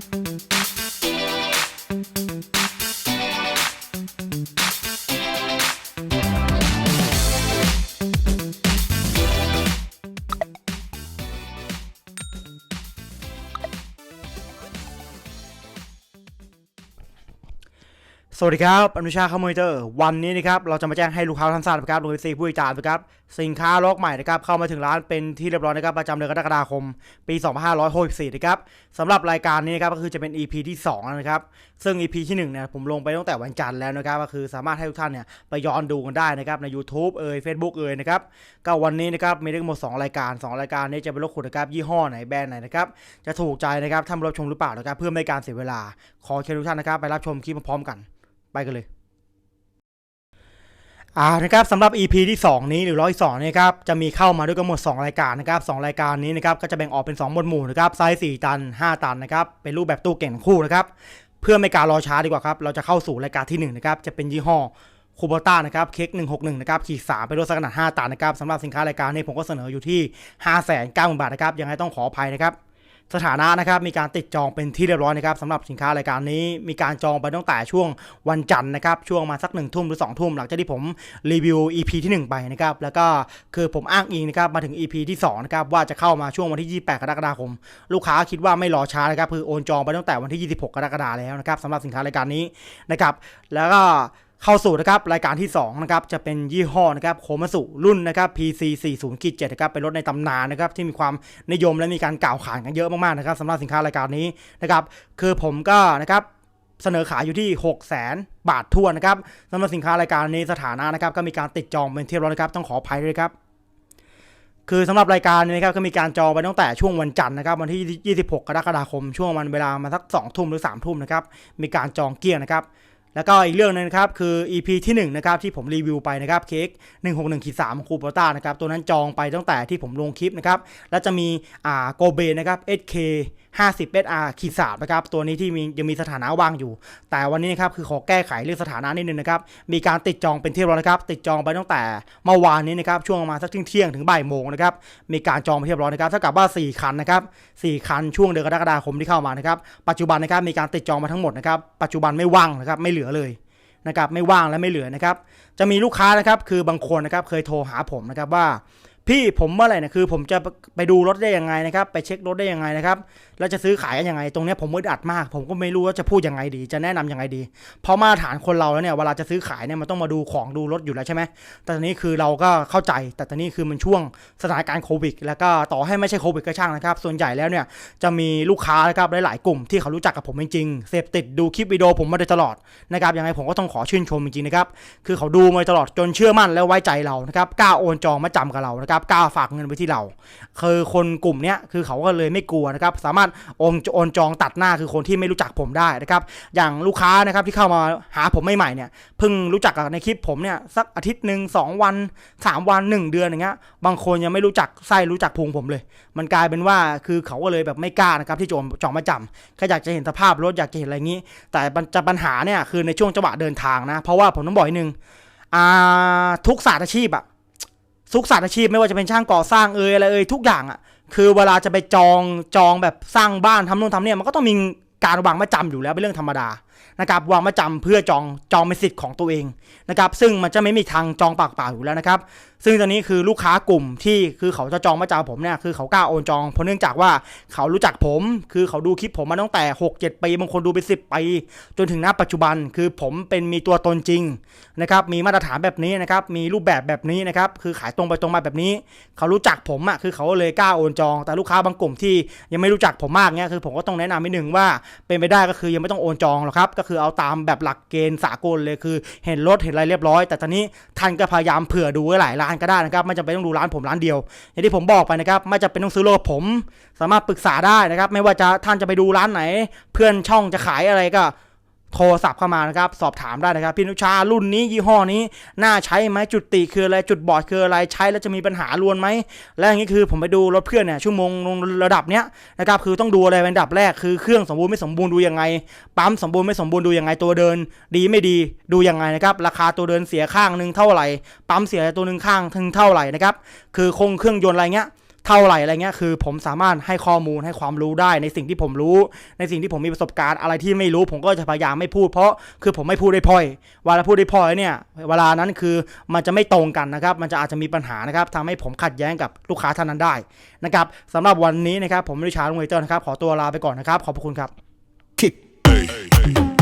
Thank you. สวัสดีครับอนุชาคอมมูนิเตอร์วันนี้นะครับเราจะมาแจ้งให้ลูกค้าท่านทราบนะครับโดยซีผู้บริการนะครับสินค้าล็อกใหม่นะครับเข้ามาถึงร้านเป็นที่เรียบร้อยนะครับประจำเดือนกรกฎาคม ปี2564นะครับสำหรับรายการนี้นะครับก็คือจะเป็น EP ที่2นะครับซึ่ง EP ที่1เนี่ยผมลงไปตั้งแต่วันจันทร์แล้วนะครับก็คือสามารถให้ทุกท่านเนี่ยไปย้อนดูกันได้นะครับใน YouTube เอ่ย Facebook เอ่ยนะครับก็วันนี้นะครับมีทั้งหมด2รายการ 2 รายการนี้จะเป็นรถขุดนะครับยี่ห้อไหนแบรนด์ไหนนะครับจะถูกใจนะครับท่านรับชมหรือเปล่านะครับเพื่อไม่ให้การเสียเวลาขอเชิญทุกท่านนะครับไปรับชมคลิปพร้อมกัน ไปกันเลยอ่านะครับสำหรับ EP ที่ 2 นี้หรือร้อยสองนี่ครับจะมีเข้ามาด้วยกันหมด 2 รายการนะครับสรายการนี้นะครับก็จะแบ่งออกเป็น 2 หมวดหมู่นะครับไซส์4ตัน 5 ตันนะครับเป็นรูปแบบตู้เก่งทั้งคู่นะครับเพื่อไม่การรอช้าดีกว่าครับเราจะเข้าสู่รายการที่1นะครับจะเป็นยี่ห้อคูโบต้านะครับเค้ก161นะครับขีด3เป็นรถสักขนาด5ตันนะครับสำหรับสินค้ารายการนี้ผมก็เสนออยู่ที่5 9 0 0 0 0บาทนะครับยังไงต้องขออภัยนะครับ สถานะนะครับมีการติดจองเป็นที่เรียบร้อยนะครับสำหรับสินค้ารายการนี้มีการจองไปตั้งแต่ช่วงวันจันทร์นะครับช่วงมาสักหนึ่งทุ่มหรือ2องทุ่มหลังจากที่ผมรีวิว EP ที่ 1 ไปนะครับแล้วก็คือผมอ้างอิงนะครับมาถึง EP ที่2นะครับว่าจะเข้ามาช่วงวันที่ 28 กรกฎาคม ลูกค้าคิดว่าไม่รอช้านะครับคือโอนจองไปตั้งแต่วันที่ 26 กรกฎาคมแล้วนะครับสำหรับสินค้ารายการนี้นะครับแล้วก็ เข้าสู่นะครับรายการที่2นะครับจะเป็นยี่ห้อนะครับโคมาสุรุ่นนะครับ PC 4 0 7นะครับเป็นรถในตำนานนะครับที่มีความนิยมและมีการกล่าวขานกันเยอะมากๆนะครับสำหรับสินค้ารายการนี้นะครับคือผมก็นะครับเสนอขายอยู่ที่ 6 0 0 0 0 0บาททั่วนนะครับสำหรับสินค้ารายการนี้สถานะนะครับก็มีการติดจองเป็นเรียบร้อยนะครับต้องขออภัยด้วยครับคือสำหรับรายการนี้นะครับก็มีการจองไปตั้งแต่ช่วงวันจันทร์นะครับวันที่ 26 กรกฎาคมช่วงวันเวลามาสัก2ทุ่มหรือ3ทุ่มนะครับมีการจองเกลี้ยงนะครับ แล้วก็อีกเรื่องหนึงนะครับคือ EP ที่1นะครับที่ผมรีวิวไปนะครับเค้ก161ขีด3คูปต้านะครับตัวนั้นจองไปตั้งแต่ที่ผมลงคลิปนะครับแล้วจะมีอ่าโกเบนะครับ SK 50 SR ขีด3นะครับ ตัวนี้ที่มียังมีสถานะว่างอยู่ แต่วันนี้นะครับคือขอแก้ไขเรื่องสถานะนิดนึงนะครับ มีการติดจองเป็นที่เรียบร้อยนะครับ ติดจองไปตั้งแต่เมื่อวานนี้นะครับ ช่วงประมาณสักเที่ยงถึงบ่ายโมงนะครับ มีการจองไปเรียบร้อยนะครับ เท่ากับว่า 4 คันนะครับ 4 คันช่วงเดือนกรกฎาคมที่เข้ามานะครับ ปัจจุบันนะครับมีการติดจองมาทั้งหมดนะครับ ปัจจุบันไม่ว่างนะครับ ไม่เหลือเลยนะครับ ไม่ว่างและไม่เหลือนะครับ จะมีลูกค้านะครับ คือบางคนนะครับเคยโทรหาผมนะครับว่า พี่ผมเมื่อไหร่นะคือ ผมจะไปดูรถได้ยังไงนะครับ ไปเช็ครถได้ยังไงนะครับแล้วจะซื้อขายกันยังไง ตรงนี้ผมมืดอัดมาก ผมก็ไม่รู้ว่าจะพูดยังไงดี จะแนะนำยังไงดี เพราะมาตรฐานคนเราแล้วเนี่ยเวลาจะซื้อขายเนี่ยมันต้องมาดูของดูรถอยู่แล้วใช่ไหมแต่ตอนนี้คือเราก็เข้าใจ แต่ตอนนี้คือมันช่วงสถานการณ์โควิด แล้วก็ต่อให้ไม่ใช่โควิดก็ช่างนะครับ ส่วนใหญ่แล้วเนี่ยจะมีลูกค้านะครับหลายๆกลุ่มที่เขารู้จักกับผมจริงๆเสพติดดูคลิปวิดีโอผมมาโดยตลอดนะครับยังไงผมก็ต้องขอชื่นชมจริงๆนะครับคือเขาดูมาตลอดจนเชื่อมั่นและไว้ใจเรานะครับกล้าโอนจองมาจำกับเรานะครับกล้าฝากเงินไว้ที่เรา คือคนกลุ่มนี้คือเขาก็เลยไม่กลัวนะครับสามารถโอนโอนจองตัดหน้าคือคนที่ไม่รู้จักผมได้นะครับอย่างลูกค้านะครับที่เข้ามาหาผมใหม่ๆเนี่ยเพิ่งรู้จักในคลิปผมเนี่ยสักอาทิตย์หนึ่งสองวันสามวันหนึ่งเดือนอย่างเงี้ยบางคนยังไม่รู้จักไส้รู้จักพุงผมเลย มันกลายเป็นว่าคือเขาก็เลยแบบไม่กล้านะครับที่จะโอนจองมาจำแค่อยากจะเห็นสภาพรถอยากจะเห็นอะไรอย่างนี้ แต่จะปัญหาเนี่ยคือในช่วงจังหวะเดินทางนะ เพราะว่าผมต้องบอกอีกนึงอ่าทุกศาสตร์อาชีพอะ ทุกศาสตร์อาชีพไม่ว่าจะเป็นช่างก่อสร้างเอ่ยอะไรเอ่ยทุกอย่างอะ คือเวลาจะไปจองจองแบบสร้างบ้านทำนู่นทำเนี่ยมันก็ต้องมีการวางมาจำอยู่แล้วเป็นเรื่องธรรมดานะครับวางมาจำเพื่อจองจองเป็นสิทธิ์ของตัวเองนะครับซึ่งมันจะไม่มีทางจองปากเปล่าอยู่แล้วนะครับ ซึ่งตอนนี้คือลูกค้ากลุ่มที่คือเขาจะจองมาจำผมเนี่ยคือเขากล้าโอนจองเพราะเนื่องจากว่าเขารู้จักผม คือเขาดูคลิปผมมาตั้งแต่ 6 7 ปีบางคนดูเป็น10 ปี จนถึงณปัจจุบันคือผมเป็นมีตัวตนจริงนะครับมีมาตรฐานแบบนี้นะครับมีรูปแบบแบบนี้นะครับคือขายตรงไปตรงมาแบบนี้ เขารู้จักผมอะ่ะคือเขาเลยกล้าโอนจอง แต่ลูกค้าบางกลุ่มที่ยังไม่รู้จักผมมากเนี่ยคือผมก็ต้องแนะนำนิดนึงว่าเป็นไปได้ก็คือยังไม่ต้องโอนจองหรอกครับก็คือเอาตามแบบหลักเกณฑ์สากลเลยคือ เห็นรถเห็นอะไรเรียบร้อย แต่ตอนนี้ท่านก็พยายามเผื่อดูหลายร้านก็ได้นะครับไม่จำเป็นต้องดูร้านผมร้านเดียว อย่างที่ผมบอกไปนะครับไม่จำเป็นต้องซื้อโลกผม สามารถปรึกษาได้นะครับ ไม่ว่าจะท่านจะไปดูร้านไหน เพื่อนช่องจะขายอะไรก็ โทรศัพท์เข้ามานะครับ สอบถามได้นะครับ พี่นุชารุ่นนี้ยี่ห้อนี้ น่าใช้ไหมจุดติคืออะไร จุดบอดคืออะไรใช้แล้วจะมีปัญหาลวนไหม และอย่างนี้คือผมไปดูรถเพื่อนเนี่ยชั่วโมงระดับเนี้ยนะครับคือต้องดูอะไรเป็นอันดับแรกคือเครื่องสมบูรณ์ไม่สมบูรณ์ดูยังไง ปั๊มสมบูรณ์ไม่สมบูรณ์ดูยังไงตัวเดิน ดีไม่ดีดูยังไงนะครับราคาตัวเดินเสียข้างหนึ่งเท่าไหร่ปั๊มเสียตัวหนึ่งข้างถึงเท่าไหร่นะครับคือคงเครื่องยนต์อะไรเงี้ย เท่าไหร่อะไรเงี้ยคือ ผมสามารถให้ข้อมูลให้ความรู้ได้ในสิ่งที่ผมรู้ ในสิ่งที่ผมมีประสบการณ์อะไรที่ไม่รู้ ผมก็จะพยายามไม่พูดเพราะคือผมไม่พูดได้พร่อยเวลาพูดได้พร่อยเนี่ยเวลานั้นคือมันจะไม่ตรงกันนะครับ มันจะอาจจะมีปัญหานะครับทำให้ผมขัดแย้งกับลูกค้าท่านนั้นได้นะครับสำหรับวันนี้นะครับผมริชาร์ดลุงเวเจอร์นะครับขอตัวลาไปก่อนนะครับขอบคุณครับ Hey, hey,